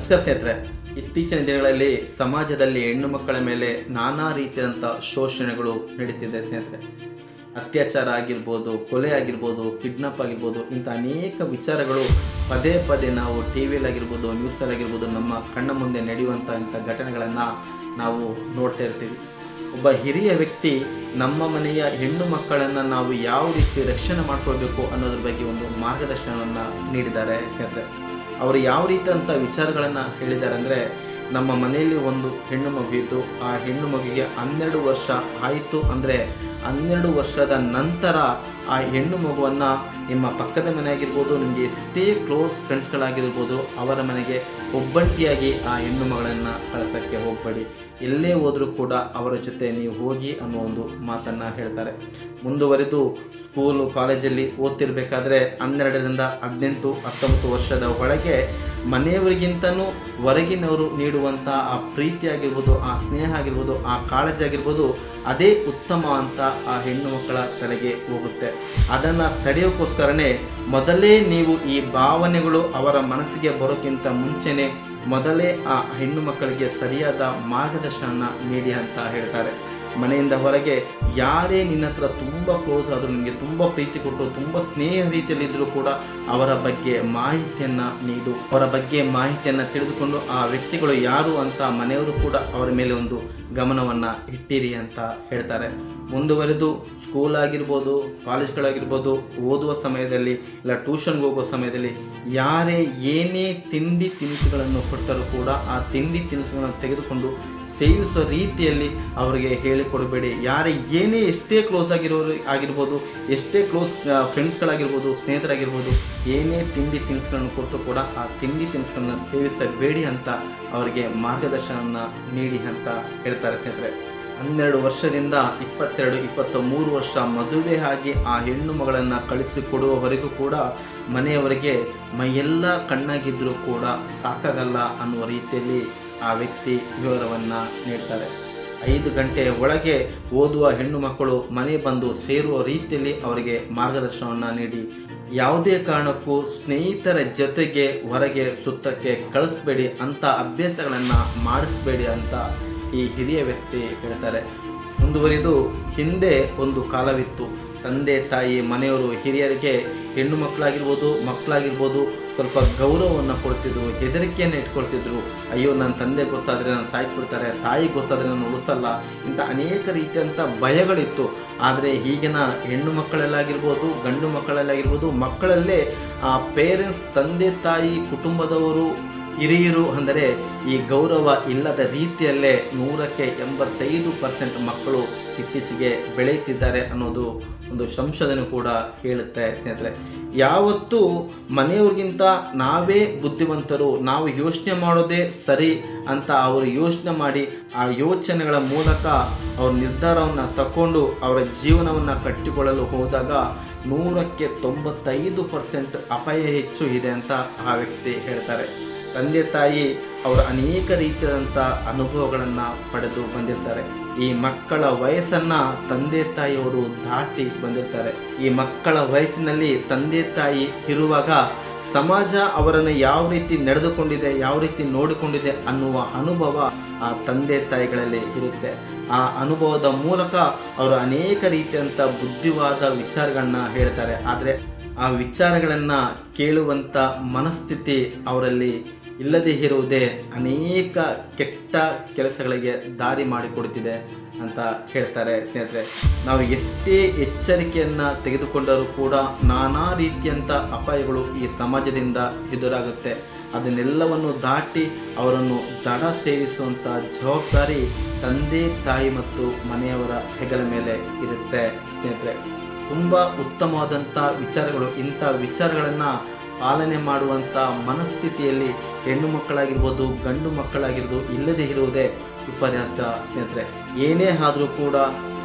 ನಮಸ್ಕಾರ ಸ್ನೇಹಿತರೆ. ಇತ್ತೀಚಿನ ದಿನಗಳಲ್ಲಿ ಸಮಾಜದಲ್ಲಿ ಹೆಣ್ಣು ಮಕ್ಕಳ ಮೇಲೆ ನಾನಾ ರೀತಿಯಾದಂಥ ಶೋಷಣೆಗಳು ನಡೀತಿದೆ ಸ್ನೇಹಿತರೆ. ಅತ್ಯಾಚಾರ ಆಗಿರ್ಬೋದು, ಕೊಲೆ ಆಗಿರ್ಬೋದು ಕಿಡ್ನಾಪ್ ಆಗಿರ್ಬೋದು, ಇಂಥ ಅನೇಕ ವಿಚಾರಗಳು ಪದೇ ಪದೇ ನಾವು ಟಿ ವಿಯಲ್ಲಾಗಿರ್ಬೋದು ನ್ಯೂಸಲ್ಲಾಗಿರ್ಬೋದು ನಮ್ಮ ಕಣ್ಣ ಮುಂದೆ ನಡೆಯುವಂಥ ಇಂಥ ಘಟನೆಗಳನ್ನು ನಾವು ನೋಡ್ತಾ ಇರ್ತೀವಿ. ಒಬ್ಬ ಹಿರಿಯ ವ್ಯಕ್ತಿ ನಮ್ಮ ಮನೆಯ ಹೆಣ್ಣು ಮಕ್ಕಳನ್ನು ನಾವು ಯಾವ ರೀತಿ ರಕ್ಷಣೆ ಮಾಡ್ಕೊಳ್ಬೇಕು ಅನ್ನೋದ್ರ ಬಗ್ಗೆ ಒಂದು ಮಾರ್ಗದರ್ಶನವನ್ನು ನೀಡಿದ್ದಾರೆ ಸ್ನೇಹಿತರೆ. ಅವರು ಯಾವ ರೀತಿಯಂಥ ವಿಚಾರಗಳನ್ನು ಹೇಳಿದ್ದಾರೆ ಅಂದರೆ, ನಮ್ಮ ಮನೆಯಲ್ಲಿ ಒಂದು ಹೆಣ್ಣು ಮಗು ಇದ್ದು, ಆ ಹೆಣ್ಣು ಮಗುವಿಗೆ ಹನ್ನೆರಡು ವರ್ಷ ಆಯಿತು ಅಂದರೆ, ಹನ್ನೆರಡು ವರ್ಷದ ನಂತರ ಆ ಹೆಣ್ಣು ಮಗುವನ್ನು ನಿಮ್ಮ ಪಕ್ಕದ ಮನೆ ಆಗಿರ್ಬೋದು ನಿಮಗೆ ಎಷ್ಟೇ ಕ್ಲೋಸ್ ಫ್ರೆಂಡ್ಸ್ಗಳಾಗಿರ್ಬೋದು, ಅವರ ಮನೆಗೆ ಒಬ್ಬಂಟಿಯಾಗಿ ಆ ಹೆಣ್ಣು ಮಗಳನ್ನು ಕಳಿಸೋಕ್ಕೆ ಹೋಗಬೇಡಿ. ಎಲ್ಲೇ ಹೋದರೂ ಕೂಡ ಅವರ ಜೊತೆ ನೀವು ಹೋಗಿ ಅನ್ನೋ ಒಂದು ಮಾತನ್ನು ಹೇಳ್ತಾರೆ. ಮುಂದುವರೆದು ಸ್ಕೂಲು ಕಾಲೇಜಲ್ಲಿ ಓದ್ತಿರ್ಬೇಕಾದ್ರೆ ಹನ್ನೆರಡರಿಂದ ಹದಿನೆಂಟು, ಹತ್ತೊಂಬತ್ತು ವರ್ಷದ ಒಳಗೆ ಮನೆಯವರಿಗಿಂತನೂ ಹೊರಗಿನವರು ನೀಡುವಂಥ ಆ ಪ್ರೀತಿ ಆಗಿರ್ಬೋದು, ಆ ಸ್ನೇಹ ಆಗಿರ್ಬೋದು, ಆ ಕಾಳಜಿ ಆಗಿರ್ಬೋದು ಅದೇ ಉತ್ತಮ ಅಂತ ಆ ಹೆಣ್ಣು ಮಕ್ಕಳ ತಲೆಗೆ ಹೋಗುತ್ತೆ. ಅದನ್ನು ತಡೆಯೋಕ್ಕೋಸ್ಕರನೇ ಮೊದಲೇ ನೀವು ಈ ಭಾವನೆಗಳು ಅವರ ಮನಸ್ಸಿಗೆ ಬರೋಕ್ಕಿಂತ ಮುಂಚೆನೇ ಮೊದಲೇ ಆ ಹೆಣ್ಣು ಮಕ್ಕಳಿಗೆ ಸರಿಯಾದ ಮಾರ್ಗದರ್ಶನ ನೀಡಿ ಅಂತ ಹೇಳ್ತಾರೆ. ಮನೆಯಿಂದ ಹೊರಗೆ ಯಾರೇ ನಿನ್ನ ಹತ್ರ ತುಂಬ ಕ್ಲೋಸ್ ಆದರೂ ನಿಮಗೆ ತುಂಬ ಪ್ರೀತಿ ಕೊಟ್ಟರು, ತುಂಬ ಸ್ನೇಹ ರೀತಿಯಲ್ಲಿದ್ದರೂ ಕೂಡ ಅವರ ಬಗ್ಗೆ ಮಾಹಿತಿಯನ್ನು ನೀಡು. ಅವರ ಬಗ್ಗೆ ಮಾಹಿತಿಯನ್ನು ತಿಳಿದುಕೊಂಡು ಆ ವ್ಯಕ್ತಿಗಳು ಯಾರು ಅಂತ ಮನೆಯವರು ಕೂಡ ಅವರ ಮೇಲೆ ಒಂದು ಗಮನವನ್ನು ಇಟ್ಟಿರಿ ಅಂತ ಹೇಳ್ತಾರೆ. ಮುಂದುವರೆದು ಸ್ಕೂಲ್ ಆಗಿರ್ಬೋದು ಕಾಲೇಜ್ಗಳಾಗಿರ್ಬೋದು ಓದುವ ಸಮಯದಲ್ಲಿ ಇಲ್ಲ ಟ್ಯೂಷನ್ಗೆ ಹೋಗೋ ಸಮಯದಲ್ಲಿ ಯಾರೇ ಏನೇ ತಿಂಡಿ ತಿನಿಸುಗಳನ್ನು ಕೊಟ್ಟರೂ ಕೂಡ ಆ ತಿಂಡಿ ತಿನಿಸುಗಳನ್ನು ತೆಗೆದುಕೊಂಡು ಸೇವಿಸುವ ರೀತಿಯಲ್ಲಿ ಅವರಿಗೆ ಹೇಳಿಕೊಡಬೇಡಿ. ಯಾರೇ ಏನೇ ಎಷ್ಟೇ ಕ್ಲೋಸ್ ಆಗಿರೋರು ಆಗಿರ್ಬೋದು, ಎಷ್ಟೇ ಕ್ಲೋಸ್ ಫ್ರೆಂಡ್ಸ್ಗಳಾಗಿರ್ಬೋದು ಸ್ನೇಹಿತರಾಗಿರ್ಬೋದು, ಏನೇ ತಿಂಡಿ ತಿನಿಸುಗಳನ್ನು ಕೊಟ್ಟು ಕೂಡ ಆ ತಿಂಡಿ ತಿನಿಸುಗಳನ್ನ ಸೇವಿಸಬೇಡಿ ಅಂತ ಅವರಿಗೆ ಮಾರ್ಗದರ್ಶನವನ್ನು ನೀಡಿ ಅಂತ ಹೇಳ್ತಾರೆ ಸ್ನೇಹಿತರೆ. ಹನ್ನೆರಡು ವರ್ಷದಿಂದ ಇಪ್ಪತ್ತೆರಡು ಇಪ್ಪತ್ತ ಮೂರು ವರ್ಷ ಮದುವೆ ಆಗಿ ಆ ಹೆಣ್ಣು ಮಗಳನ್ನು ಕಳಿಸಿಕೊಡುವವರೆಗೂ ಕೂಡ ಮನೆಯವರಿಗೆ ಮೈಯೆಲ್ಲ ಕಣ್ಣಾಗಿದ್ದರೂ ಕೂಡ ಸಾಕಾಗಲ್ಲ ಅನ್ನುವ ರೀತಿಯಲ್ಲಿ ಆ ವ್ಯಕ್ತಿ ವಿವರವನ್ನು ನೀಡ್ತಾರೆ. ಐದು ಗಂಟೆ ಒಳಗೆ ಓದುವ ಹೆಣ್ಣು ಮಕ್ಕಳು ಮನೆ ಬಂದು ಸೇರುವ ರೀತಿಯಲ್ಲಿ ಅವರಿಗೆ ಮಾರ್ಗದರ್ಶನವನ್ನು ನೀಡಿ. ಯಾವುದೇ ಕಾರಣಕ್ಕೂ ಸ್ನೇಹಿತರ ಜೊತೆಗೆ ಹೊರಗೆ ಸುತ್ತಕ್ಕೆ ಕಳಿಸ್ಬೇಡಿ ಅಂಥ ಅಭ್ಯಾಸಗಳನ್ನು ಮಾಡಿಸ್ಬೇಡಿ ಅಂತ ಈ ಹಿರಿಯ ವ್ಯಕ್ತಿ ಹೇಳ್ತಾರೆ. ಮುಂದುವರಿದು ಹಿಂದೆ ಒಂದು ಕಾಲವಿತ್ತು. ತಂದೆ ತಾಯಿ ಮನೆಯವರು ಹಿರಿಯರಿಗೆ ಹೆಣ್ಣು ಮಕ್ಕಳಾಗಿರ್ಬೋದು ಮಕ್ಕಳಾಗಿರ್ಬೋದು ಸ್ವಲ್ಪ ಗೌರವವನ್ನು ಕೊಡ್ತಿದ್ರು, ಹೆದರಿಕೆಯನ್ನು ಇಟ್ಕೊಳ್ತಿದ್ರು. ಅಯ್ಯೋ ನನ್ನ ತಂದೆ ಗೊತ್ತಾದರೆ ನಾನು ಸಾಯಿಸ್ಬಿಡ್ತಾರೆ, ತಾಯಿ ಗೊತ್ತಾದರೆ ನಾನು ಉಳಿಸಲ್ಲ ಇಂಥ ಅನೇಕ ರೀತಿಯಂಥ ಭಯಗಳಿತ್ತು. ಆದರೆ ಈಗಿನ ಹೆಣ್ಣು ಮಕ್ಕಳಲ್ಲಾಗಿರ್ಬೋದು, ಗಂಡು ಮಕ್ಕಳಲ್ಲಾಗಿರ್ಬೋದು, ಮಕ್ಕಳಲ್ಲೇ ಆ ಪೇರೆಂಟ್ಸ್ ತಂದೆ, ತಾಯಿ, ಕುಟುಂಬದವರು ಹಿರಿಯರು ಅಂದರೆ ಈ ಗೌರವ ಇಲ್ಲದ ರೀತಿಯಲ್ಲೇ ನೂರಕ್ಕೆ ಎಂಬತ್ತೈದು ಪರ್ಸೆಂಟ್ ಮಕ್ಕಳು ಇತ್ತೀಚೆಗೆ ಬೆಳೆಯುತ್ತಿದ್ದಾರೆ ಅನ್ನೋದು ಒಂದು ಸಂಶೋಧನೆ ಕೂಡ ಹೇಳುತ್ತೆ ಸ್ನೇಹಿತರೆ. ಯಾವತ್ತೂ ಮನೆಯವ್ರಿಗಿಂತ ನಾವೇ ಬುದ್ಧಿವಂತರು, ನಾವು ಯೋಚನೆ ಮಾಡೋದೇ ಸರಿ ಅಂತ ಅವರು ಯೋಚನೆ ಮಾಡಿ ಆ ಯೋಚನೆಗಳ ಮೂಲಕ ಅವ್ರ ನಿರ್ಧಾರವನ್ನು ತಗೊಂಡು ಅವರ ಜೀವನವನ್ನು ಕಟ್ಟಿಕೊಳ್ಳಲು ಹೋದಾಗ ನೂರಕ್ಕೆ ತೊಂಬತ್ತೈದು ಪರ್ಸೆಂಟ್ ಅಪಾಯ ಹೆಚ್ಚು ಇದೆ ಅಂತ ಆ ವ್ಯಕ್ತಿ ಹೇಳ್ತಾರೆ. ತಂದೆ ತಾಯಿ ಅವರು ಅನೇಕ ರೀತಿಯಾದಂಥ ಅನುಭವಗಳನ್ನು ಪಡೆದು ಬಂದಿರ್ತಾರೆ. ಈ ಮಕ್ಕಳ ವಯಸ್ಸನ್ನು ತಂದೆ ತಾಯಿಯವರು ದಾಟಿ ಬಂದಿರ್ತಾರೆ. ಈ ಮಕ್ಕಳ ವಯಸ್ಸಿನಲ್ಲಿ ತಂದೆ ತಾಯಿ ಇರುವಾಗ ಸಮಾಜ ಅವರನ್ನು ಯಾವ ರೀತಿ ನಡೆದುಕೊಂಡಿದೆ, ಯಾವ ರೀತಿ ನೋಡಿಕೊಂಡಿದೆ ಅನ್ನುವ ಅನುಭವ ಆ ತಂದೆ ತಾಯಿಗಳಲ್ಲಿ ಇರುತ್ತೆ. ಆ ಅನುಭವದ ಮೂಲಕ ಅವರು ಅನೇಕ ರೀತಿಯಂಥ ಬುದ್ಧಿವಾದ ವಿಚಾರಗಳನ್ನ ಹೇಳ್ತಾರೆ. ಆದರೆ ಆ ವಿಚಾರಗಳನ್ನು ಕೇಳುವಂಥ ಮನಸ್ಥಿತಿ ಅವರಲ್ಲಿ ಇಲ್ಲದೇ ಇರುವುದೇ ಅನೇಕ ಕೆಟ್ಟ ಕೆಲಸಗಳಿಗೆ ದಾರಿ ಮಾಡಿಕೊಡುತ್ತಿದೆ ಅಂತ ಹೇಳ್ತಾರೆ ಸ್ನೇಹಿತರೆ. ನಾವು ಎಷ್ಟೇ ಎಚ್ಚರಿಕೆಯನ್ನು ತೆಗೆದುಕೊಂಡರೂ ಕೂಡ ನಾನಾ ರೀತಿಯಂಥ ಅಪಾಯಗಳು ಈ ಸಮಾಜದಿಂದ ಎದುರಾಗುತ್ತೆ. ಅದನ್ನೆಲ್ಲವನ್ನು ದಾಟಿ ಅವರನ್ನು ದಡ ಸೇರಿಸುವಂಥ ಜವಾಬ್ದಾರಿ ತಂದೆ, ತಾಯಿ ಮತ್ತು ಮನೆಯವರ ಹೆಗಲ ಮೇಲೆ ಇರುತ್ತೆ ಸ್ನೇಹಿತರೆ. ತುಂಬ ಉತ್ತಮವಾದಂಥ ವಿಚಾರಗಳು ಇಂಥ ವಿಚಾರಗಳನ್ನು ಪಾಲನೆ ಮಾಡುವಂಥ ಮನಸ್ಥಿತಿಯಲ್ಲಿ ಹೆಣ್ಣು ಮಕ್ಕಳಾಗಿರ್ಬೋದು, ಗಂಡು ಮಕ್ಕಳಾಗಿರ್ಬೋದು ಇಲ್ಲದೇ ಇರುವುದೇ ಉಪನ್ಯಾಸ ಸ್ನೇಹಿತರೆ. ಏನೇ ಆದರೂ ಕೂಡ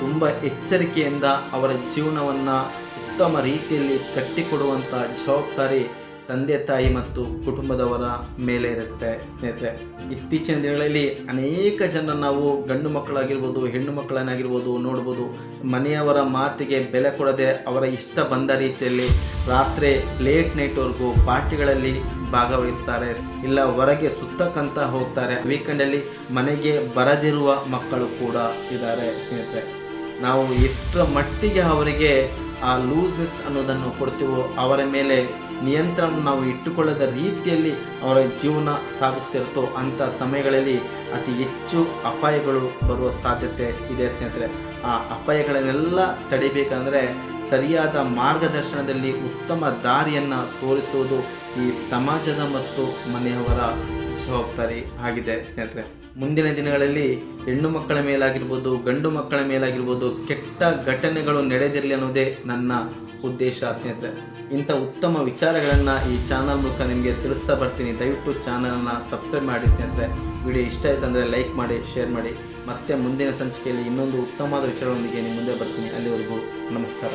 ತುಂಬ ಎಚ್ಚರಿಕೆಯಿಂದ ಅವರ ಜೀವನವನ್ನು ಉತ್ತಮ ರೀತಿಯಲ್ಲಿ ಕಟ್ಟಿಕೊಡುವಂಥ ಜವಾಬ್ದಾರಿ ತಂದೆ ತಾಯಿ ಮತ್ತು ಕುಟುಂಬದವರ ಮೇಲೆ ಇರುತ್ತೆ ಸ್ನೇಹಿತರೆ. ಇತ್ತೀಚಿನ ದಿನಗಳಲ್ಲಿ ಅನೇಕ ಜನ ನಾವು ಗಂಡು ಮಕ್ಕಳಾಗಿರ್ಬೋದು, ಹೆಣ್ಣು ಮಕ್ಕಳನ್ನಾಗಿರ್ಬೋದು ನೋಡ್ಬೋದು. ಮನೆಯವರ ಮಾತಿಗೆ ಬೆಲೆ ಕೊಡದೆ ಅವರ ಇಷ್ಟ ಬಂದ ರೀತಿಯಲ್ಲಿ ರಾತ್ರಿ ಲೇಟ್ ನೈಟ್ವರೆಗೂ ಪಾರ್ಟಿಗಳಲ್ಲಿ ಭಾಗವಹಿಸ್ತಾರೆ. ಇಲ್ಲ, ಹೊರಗೆ ಸುತ್ತಕ್ಕಂತ ಹೋಗ್ತಾರೆ. ವೀಕೆಂಡಲ್ಲಿ ಮನೆಗೆ ಬರದಿರುವ ಮಕ್ಕಳು ಕೂಡ ಇದ್ದಾರೆ ಸ್ನೇಹಿತರೆ. ನಾವು ಎಷ್ಟರ ಮಟ್ಟಿಗೆ ಅವರಿಗೆ ಆ ಲೂಸಸ್ ಅನ್ನೋದನ್ನು ಕೊಡ್ತೀವೋ ಅವರ ಮೇಲೆ ನಿಯಂತ್ರಣ ನಾವು ಇಟ್ಟುಕೊಳ್ಳದ ರೀತಿಯಲ್ಲಿ ಅವರ ಜೀವನ ಸಾಗಿಸ್ತಿರ್ತೋ ಅಂಥ ಸಮಯಗಳಲ್ಲಿ ಅತಿ ಹೆಚ್ಚು ಅಪಾಯಗಳು ಬರುವ ಸಾಧ್ಯತೆ ಇದೆ ಸ್ನೇಹಿತರೆ. ಆ ಅಪಾಯಗಳನ್ನೆಲ್ಲ ತಡಿಬೇಕಂದರೆ ಸರಿಯಾದ ಮಾರ್ಗದರ್ಶನದಲ್ಲಿ ಉತ್ತಮ ದಾರಿಯನ್ನು ತೋರಿಸುವುದು ಈ ಸಮಾಜದ ಮತ್ತು ಮನೆಯವರ ಜವಾಬ್ದಾರಿ ಆಗಿದೆ ಸ್ನೇಹಿತರೆ. ಮುಂದಿನ ದಿನಗಳಲ್ಲಿ ಹೆಣ್ಣು ಮಕ್ಕಳ ಮೇಲಾಗಿರ್ಬೋದು, ಗಂಡು ಮಕ್ಕಳ ಮೇಲಾಗಿರ್ಬೋದು ಕೆಟ್ಟ ಘಟನೆಗಳು ನಡೆದಿರಲಿ ಅನ್ನೋದೇ ನನ್ನ ಉದ್ದೇಶ ಸ್ನೇಹಿತರೆ. ಇಂಥ ಉತ್ತಮ ವಿಚಾರಗಳನ್ನು ಈ ಚಾನಲ್ ಮೂಲಕ ನಿಮಗೆ ತಿಳಿಸ್ತಾ ಬರ್ತೀನಿ. ದಯವಿಟ್ಟು ಚಾನಲನ್ನು ಸಬ್ಸ್ಕ್ರೈಬ್ ಮಾಡಿ ಸ್ನೇಹಿತರೆ. ವಿಡಿಯೋ ಇಷ್ಟ ಆಯ್ತು ಅಂದರೆ ಲೈಕ್ ಮಾಡಿ, ಶೇರ್ ಮಾಡಿ. ಮತ್ತೆ ಮುಂದಿನ ಸಂಚಿಕೆಯಲ್ಲಿ ಇನ್ನೊಂದು ಉತ್ತಮವಾದ ವಿಚಾರಗಳೊಂದಿಗೆ ನಿಮ್ಮ ಮುಂದೆ ಬರ್ತೀನಿ. ಅಲ್ಲಿವರೆಗೂ ನಮಸ್ಕಾರ.